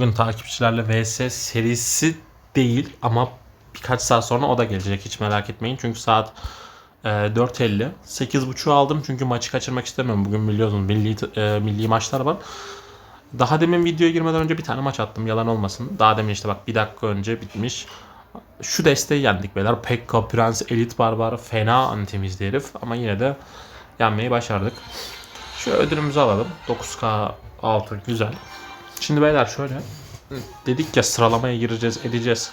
Bugün takipçilerle VS serisi değil ama birkaç saat sonra o da gelecek hiç merak etmeyin. Çünkü saat e, 4.50. 8.30'u aldım çünkü maçı kaçırmak istemiyorum. Bugün biliyorsunuz milli, e, milli maçlar var. Daha demin videoya girmeden önce bir tane maç attım yalan olmasın. Daha demin işte bak bir dakika önce bitmiş. Şu desteği yendik beyler. Pekka, Prens, Elit Barbar fena antimizdi herif. Ama yine de yenmeyi başardık. Şu ödülümüzü alalım. 9K altı güzel. Şimdi beyler şöyle. Dedik ya sıralamaya gireceğiz edeceğiz.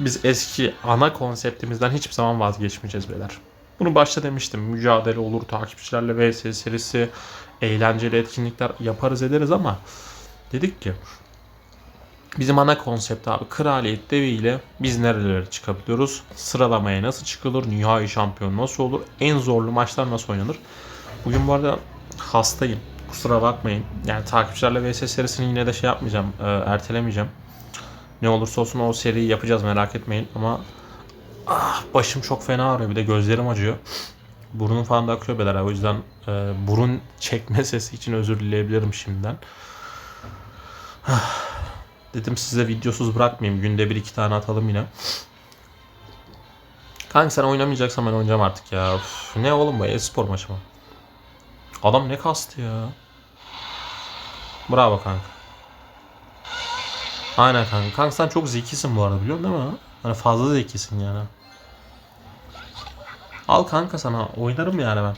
Biz eski ana konseptimizden hiçbir zaman vazgeçmeyeceğiz beyler. Bunu başta demiştim. Mücadele olur, takipçilerle vs serisi, eğlenceli etkinlikler yaparız ederiz ama dedik ki bizim ana konsept abi kraliyet deviyle biz nerelere çıkabiliyoruz? Sıralamaya nasıl çıkılır? Nihai şampiyon nasıl olur? En zorlu maçlar nasıl oynanır? Bugün bu arada hastayım. Kusura bakmayın. Yani takipçilerle vs serisini yine de şey yapmayacağım. e, ertelemeyeceğim. Ne olursa olsun o seriyi yapacağız merak etmeyin ama ah, başım çok fena ağrıyor bir de gözlerim acıyor. Burnum falan da akıyor beyler. O yüzden e, burun çekme sesi için özür dileyebilirim şimdiden. Ah, Dedim size videosuz bırakmayayım. Günde bir iki tane atalım yine. Kanka sen oynamayacaksan ben oynayacağım artık ya. Üf, ne oğlum bu e-spor maçı mı? Adam ne kastı ya. Bravo kanka. Aynen kanka. Kanka sen çok zekisin bu arada biliyorsun değil mi? Hani fazla zekisin yani. Al kanka sana. Oynarım yani ben.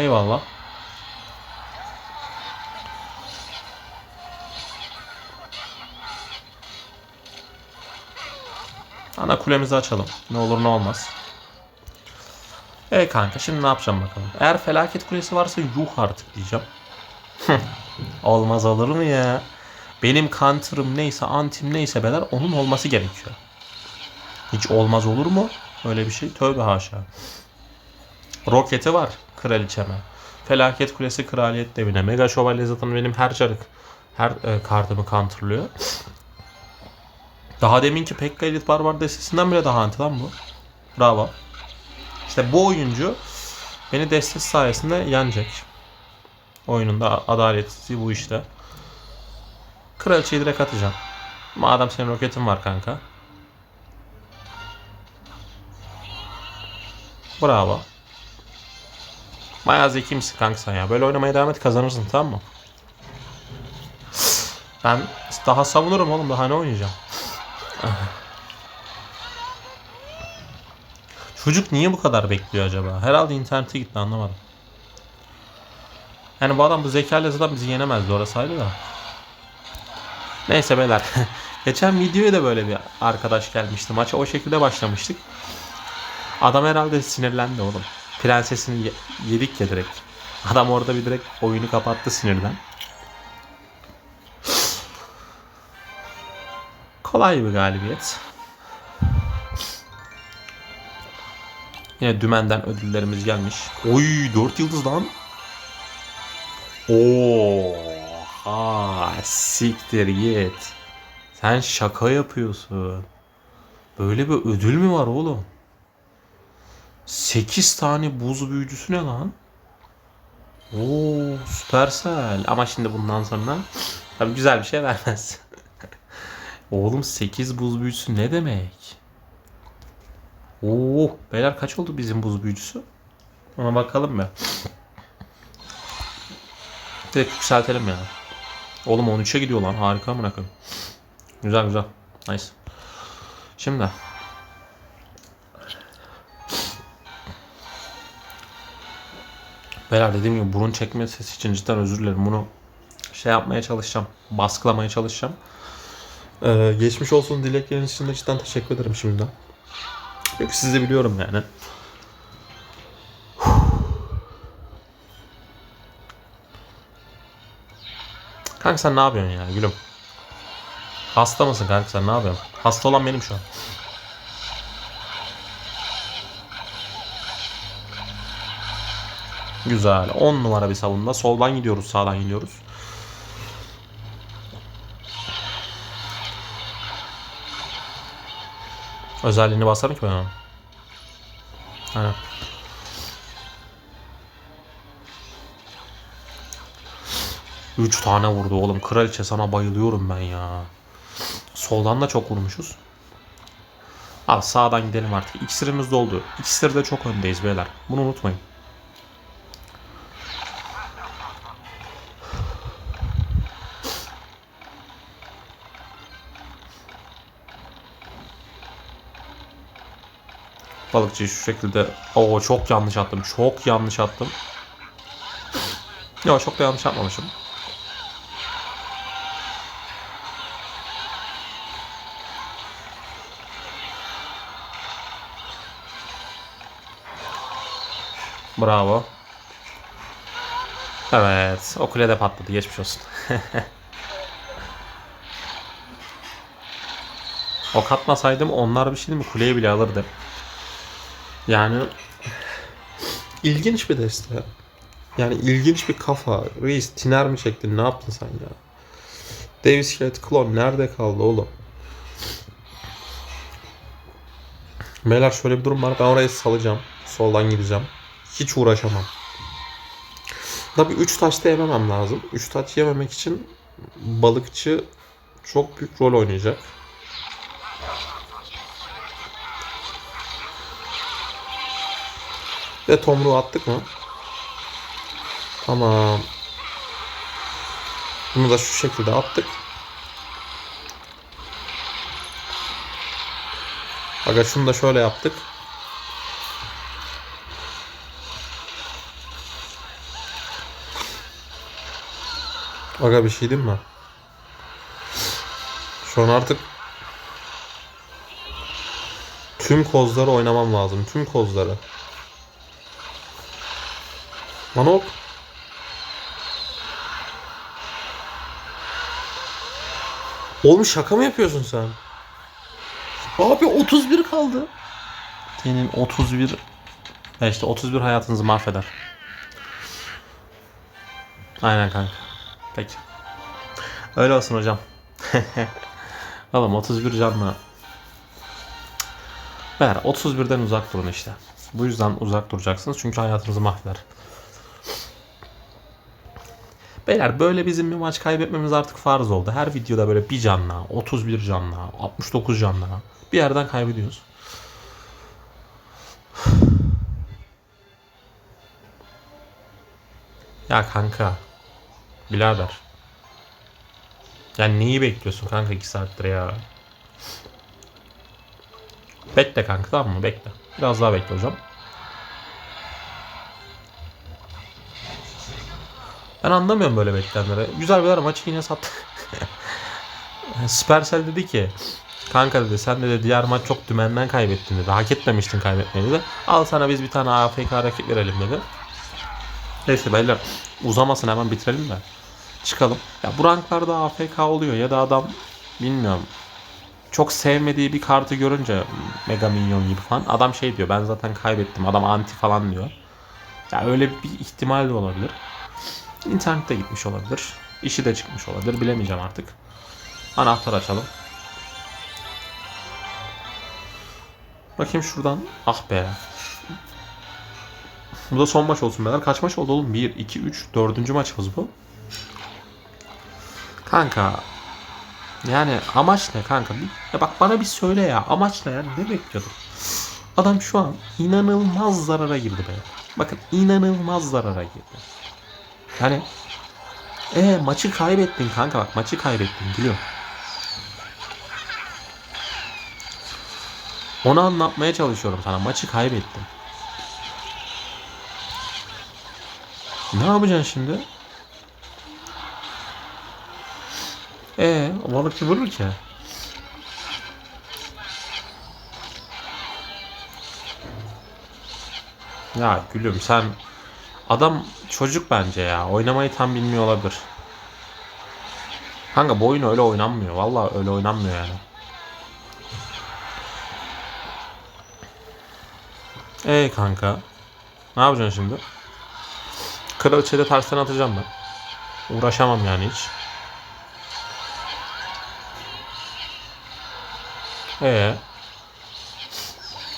Eyvallah. Ana kulemizi açalım. Ne olur ne olmaz. E kanka şimdi ne yapacağım bakalım. Eğer felaket kulesi varsa yuh artık diyeceğim. olmaz olur mu ya? Benim counter'ım neyse, antim neyse beyler onun olması gerekiyor. Hiç olmaz olur mu? Öyle bir şey. Tövbe haşa. Roketi var kraliçeme. Felaket kulesi kraliyet devine. Mega şövalye zaten benim her çarık her e, kartımı counterlıyor. Daha deminki Pekka Elit Barbar destesinden bile daha anti lan bu. Bravo. İşte bu oyuncu beni destesi sayesinde yenecek. Oyununda adaleti bu işte. Kraliçeyi direkt atacağım. Madem senin roketin var kanka. Bravo. Bayağı zeki misin kanka sen ya. Böyle oynamaya devam et kazanırsın tamam mı? Ben daha savunurum oğlum daha ne oynayacağım? Çocuk niye bu kadar bekliyor acaba? Herhalde internete gitti anlamadım. Yani bu adam bu zekayla zaten bizi yenemezdi orası ayrı da. Neyse beyler. Geçen videoya da böyle bir arkadaş gelmişti. Maça o şekilde başlamıştık. Adam herhalde sinirlendi oğlum. Prensesini ye- yedik ya direkt. Adam orada bir direkt oyunu kapattı sinirden. Kolay bir galibiyet. Yine dümenden ödüllerimiz gelmiş. Oy 4 yıldız lan. Oha siktir git. Sen şaka yapıyorsun. Böyle bir ödül mü var oğlum? 8 tane buz büyücüsü ne lan? Oo süpersel. Ama şimdi bundan sonra tabii güzel bir şey vermez. Oğlum 8 buz büyücüsü ne demek? Oo, beyler kaç oldu bizim buz büyücüsü? Ona bakalım mı? Direkt yükseltelim ya. Oğlum 13'e gidiyor lan. Harika amına koyayım. Güzel güzel. Nice. Şimdi. Beyler dediğim gibi burun çekme sesi için cidden özür dilerim. Bunu şey yapmaya çalışacağım. Baskılamaya çalışacağım. Ee, geçmiş olsun dilekleriniz için de cidden teşekkür ederim şimdiden. Çünkü sizi biliyorum yani. Kanka sen ne yapıyorsun ya gülüm? Hasta mısın kanka sen ne yapıyorsun? Hasta olan benim şu an. Güzel. 10 numara bir savunma. Soldan gidiyoruz, sağdan gidiyoruz. Özelliğini basarım ki ben ona. Aynen. 3 tane vurdu oğlum. Kraliçe sana bayılıyorum ben ya. Soldan da çok vurmuşuz. Abi sağdan gidelim artık. İksirimiz doldu. İksir de çok öndeyiz beyler. Bunu unutmayın. Balıkçıyı şu şekilde... Oo çok yanlış attım. Çok yanlış attım. Yok çok da yanlış atmamışım. Bravo. Evet. O kulede patladı. Geçmiş olsun. ok atmasaydım onlar bir şey mi? Kuleyi bile alırdı. Yani ilginç bir deste. Yani ilginç bir kafa. Reis tiner mi çektin? Ne yaptın sen ya? Davis Skelet Klon nerede kaldı oğlum? Beyler şöyle bir durum var. Ben orayı salacağım. Soldan gideceğim. Hiç uğraşamam. Tabii 3 taşta yememem lazım. 3 taş yememek için balıkçı çok büyük rol oynayacak. Ve tomruğu attık mı? Tamam. Bunu da şu şekilde attık. Aga şunu da şöyle yaptık. Aga bir şey değil mi? Şu an artık tüm kozları oynamam lazım. Tüm kozları. Manok. Oğlum şaka mı yapıyorsun sen? Abi 31 kaldı. Senin 31 ya işte 31 hayatınızı mahveder. Aynen kanka. Peki. Öyle olsun hocam. Oğlum 31 canlı. Beyler 31'den uzak durun işte. Bu yüzden uzak duracaksınız çünkü hayatınızı mahveder. Beyler böyle bizim bir maç kaybetmemiz artık farz oldu. Her videoda böyle bir canla, 31 canla, 69 canla bir yerden kaybediyoruz. Ya kanka. Birader. Yani neyi bekliyorsun kanka 2 saattir ya? Bekle kanka tamam mı? Bekle. Biraz daha bekle hocam. Ben anlamıyorum böyle bekleyenleri. Güzel bir maçı yine sattı. Supercell dedi ki Kanka dedi sen de diğer maç çok dümenden kaybettin dedi. Hak etmemiştin kaybetmeyi dedi. Al sana biz bir tane AFK rakip verelim dedi. Neyse beyler uzamasın hemen bitirelim de. Çıkalım. Ya bu ranklarda AFK oluyor ya da adam bilmiyorum. Çok sevmediği bir kartı görünce Mega Minyon gibi falan adam şey diyor ben zaten kaybettim adam anti falan diyor. Ya öyle bir ihtimal de olabilir. İnternette gitmiş olabilir. İşi de çıkmış olabilir. Bilemeyeceğim artık. Anahtar açalım. Bakayım şuradan. Ah be. Bu da son maç olsun beyler. Kaç maç oldu oğlum? 1, 2, 3, 4. maçımız bu. Kanka. Yani amaç ne kanka? Ya bak bana bir söyle ya. Amaç ne yani? Ne bekliyordun? Adam şu an inanılmaz zarara girdi be. Bakın inanılmaz zarara girdi. Yani e maçı kaybettin kanka bak maçı kaybettin biliyorum. Onu anlatmaya çalışıyorum sana. Maçı kaybettin. Ne yapacaksın şimdi? Ee, balıkçı vurur ki. Ya gülüm sen adam çocuk bence ya. Oynamayı tam bilmiyor olabilir. Kanka bu oyun öyle oynanmıyor. Vallahi öyle oynanmıyor yani. Ee kanka. Ne yapacaksın şimdi? Kraliçeyi tersten atacağım ben. Uğraşamam yani hiç. Ee.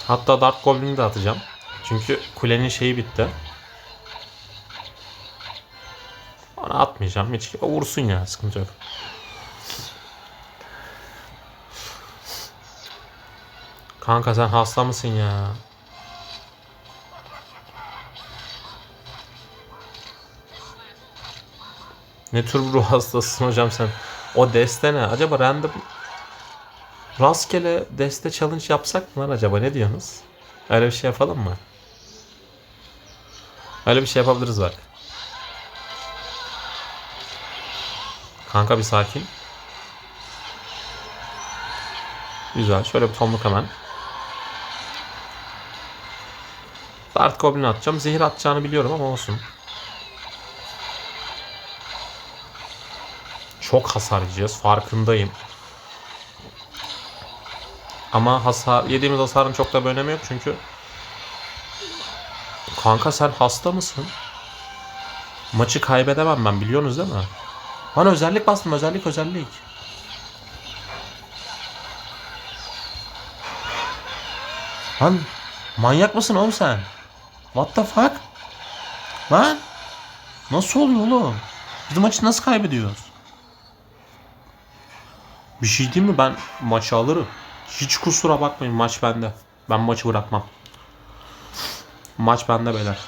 Hatta Dark Goblin'i de atacağım. Çünkü kulenin şeyi bitti. Onu atmayacağım. Hiç o vursun ya sıkıntı yok. Kanka sen hasta mısın ya? Ne tür bir ruh hastasısın hocam sen? O deste ne? Acaba random rastgele deste challenge yapsak mı lan acaba? Ne diyorsunuz? Öyle bir şey yapalım mı? Öyle bir şey yapabiliriz bak. Kanka bir sakin. Güzel. Şöyle bir tomluk hemen. Dart Goblin atacağım. Zehir atacağını biliyorum ama olsun. Çok hasar yiyeceğiz. Farkındayım. Ama hasar, yediğimiz hasarın çok da bir önemi yok çünkü Kanka sen hasta mısın? Maçı kaybedemem ben biliyorsunuz değil mi? Bana özellik bastım özellik özellik. Lan manyak mısın oğlum sen? What the fuck? Lan nasıl oluyor oğlum? Biz maçı nasıl kaybediyoruz? Bir şey değil mi? Ben maçı alırım. Hiç kusura bakmayın maç bende. Ben maçı bırakmam. Maç bende beyler.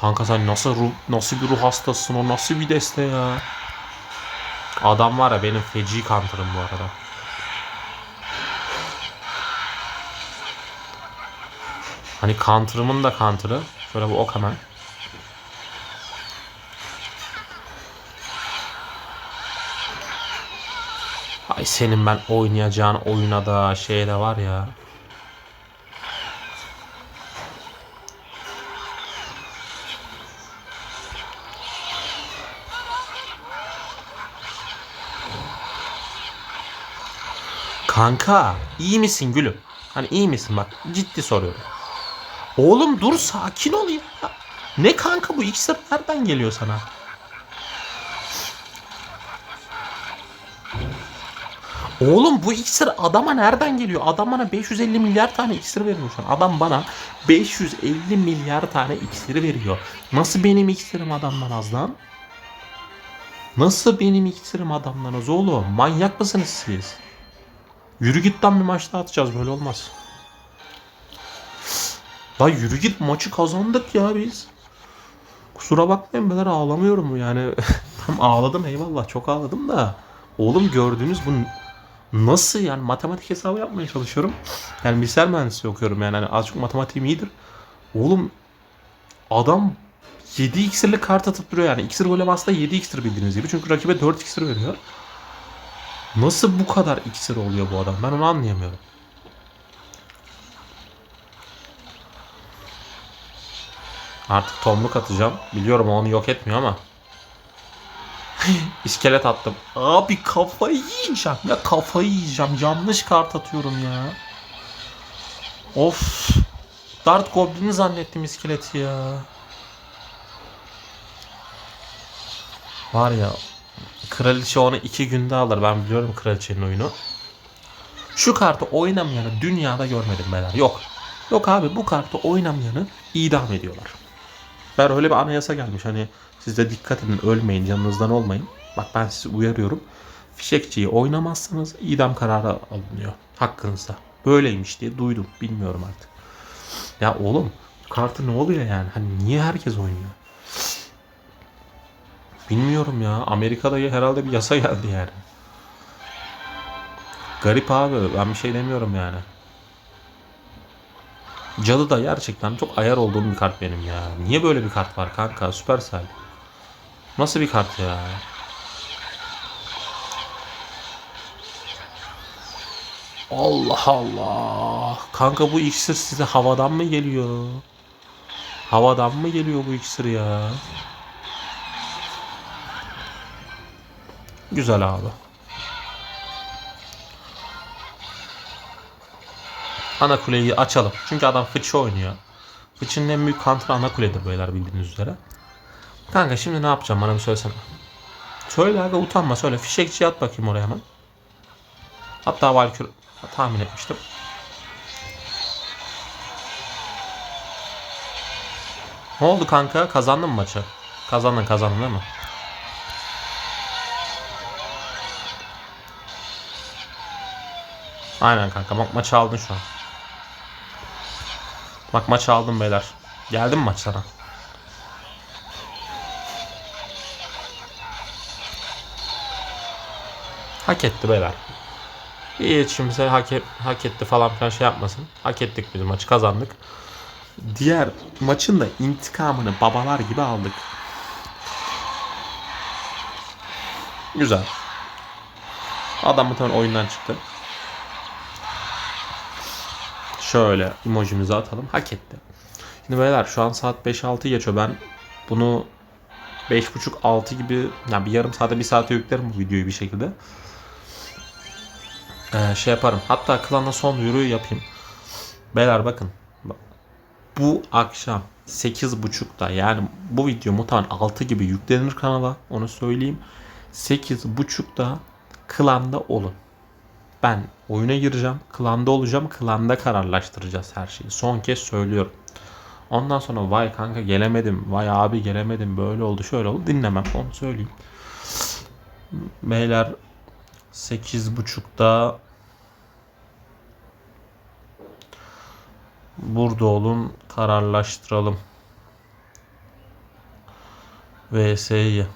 Kanka sen nasıl ruh, nasıl bir ruh hastasın o nasıl bir deste ya. Adam var ya benim feci kantırım bu arada. Hani kantırımın da kantırı. Şöyle bu ok hemen. Ay senin ben oynayacağın oyuna da şey de var ya. Kanka iyi misin gülüm? Hani iyi misin bak ciddi soruyorum. Oğlum dur sakin ol ya. Ne kanka bu iksir nereden geliyor sana? Oğlum bu iksir adama nereden geliyor? Adam bana 550 milyar tane iksir veriyor şu an. Adam bana 550 milyar tane iksiri veriyor. Nasıl benim iksirim adamdan az lan? Nasıl benim iksirim adamdan az oğlum? Manyak mısınız siz? Yürü git lan bir maç daha atacağız böyle olmaz. La yürü git maçı kazandık ya biz. Kusura bakmayın beyler ağlamıyorum yani. Tam ağladım eyvallah çok ağladım da. Oğlum gördüğünüz bu nasıl yani matematik hesabı yapmaya çalışıyorum. Yani bilgisayar mühendisliği okuyorum yani hani azıcık matematiğim iyidir. Oğlum adam 7 iksirli kart atıp duruyor yani. İksir golem aslında 7 iksir bildiğiniz gibi. Çünkü rakibe 4 iksir veriyor. Nasıl bu kadar iksir oluyor bu adam? Ben onu anlayamıyorum. Artık tomluk atacağım. Biliyorum onu yok etmiyor ama. İskelet attım. Abi kafayı yiyeceğim ya kafayı yiyeceğim. Yanlış kart atıyorum ya. Of. Dart Goblin'i zannettim iskeleti ya. Var ya Kraliçe onu iki günde alır. Ben biliyorum kraliçenin oyunu. Şu kartı oynamayanı dünyada görmedim beyler. Yok. Yok abi bu kartı oynamayanı idam ediyorlar. Ben öyle bir anayasa gelmiş. Hani siz de dikkat edin ölmeyin canınızdan olmayın. Bak ben sizi uyarıyorum. Fişekçiyi oynamazsanız idam kararı alınıyor. Hakkınızda. Böyleymiş diye duydum. Bilmiyorum artık. Ya oğlum kartı ne oluyor yani? Hani niye herkes oynuyor? Bilmiyorum ya. Amerika'da herhalde bir yasa geldi yani. Garip abi. Ben bir şey demiyorum yani. Cadı da gerçekten çok ayar olduğum bir kart benim ya. Niye böyle bir kart var kanka? Süpersel. Nasıl bir kart ya? Allah Allah. Kanka bu iksir size havadan mı geliyor? Havadan mı geliyor bu iksir ya? Güzel abi. ana kuleyi açalım. Çünkü adam fıçı oynuyor. Fıçının en büyük kontra ana kuledir beyler bildiğiniz üzere. Kanka şimdi ne yapacağım bana bir söylesene. Söyle aga utanma söyle. Fişekçi at bakayım oraya hemen. Hatta Valkür tahmin etmiştim. Ne oldu kanka? Kazandın mı maçı? Kazandın kazandın değil mi? Aynen kanka ma maçı aldın şu an. Bak maçı aldın beyler. Geldi mi maç sana? Hak etti beyler. Hiç kimse hak, et- hak etti falan filan şey yapmasın. Hak ettik biz maçı kazandık. Diğer maçın da intikamını babalar gibi aldık. Güzel. Adam muhtemelen oyundan çıktı. Şöyle emojimizi atalım. Hak etti. Şimdi beyler şu an saat 5-6 geçiyor. Ben bunu 5.30-6 gibi yani bir yarım saate bir saate yüklerim bu videoyu bir şekilde. Ee, şey yaparım. Hatta klana son duyuruyu yapayım. Beyler bakın. Bak, Bu akşam 8.30'da yani bu video muhtemelen 6 gibi yüklenir kanala. Onu söyleyeyim. 8.30'da klanda olun. Ben oyuna gireceğim. Klanda olacağım. Klanda kararlaştıracağız her şeyi. Son kez söylüyorum. Ondan sonra vay kanka gelemedim. Vay abi gelemedim. Böyle oldu şöyle oldu. Dinlemem. Onu söyleyeyim. Beyler 8.30'da burada olun. Kararlaştıralım. VS'yi.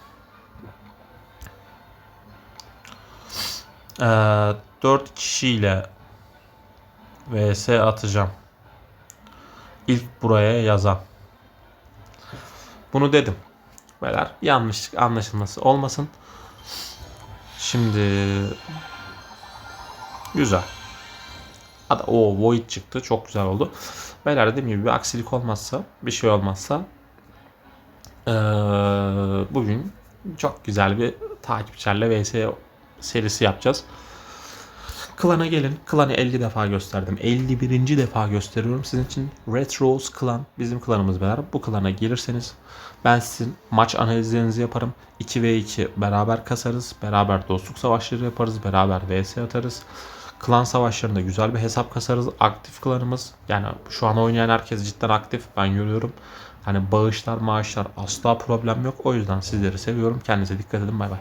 Ee, 4 kişiyle VS atacağım. İlk buraya yazan. Bunu dedim. Beyler yanlışlık anlaşılması olmasın. Şimdi güzel. Hadi o void çıktı. Çok güzel oldu. Beyler dediğim gibi bir aksilik olmazsa, bir şey olmazsa ee, bugün çok güzel bir takipçilerle vs serisi yapacağız. Klan'a gelin. Klan'ı 50 defa gösterdim. 51. defa gösteriyorum sizin için. Retros Klan bizim klanımız beraber. Bu klana gelirseniz ben sizin maç analizlerinizi yaparım. 2v2 beraber kasarız. Beraber dostluk savaşları yaparız. Beraber vs atarız. Klan savaşlarında güzel bir hesap kasarız. Aktif klanımız. Yani şu an oynayan herkes cidden aktif. Ben görüyorum. Hani bağışlar maaşlar asla problem yok. O yüzden sizleri seviyorum. Kendinize dikkat edin. Bay bay.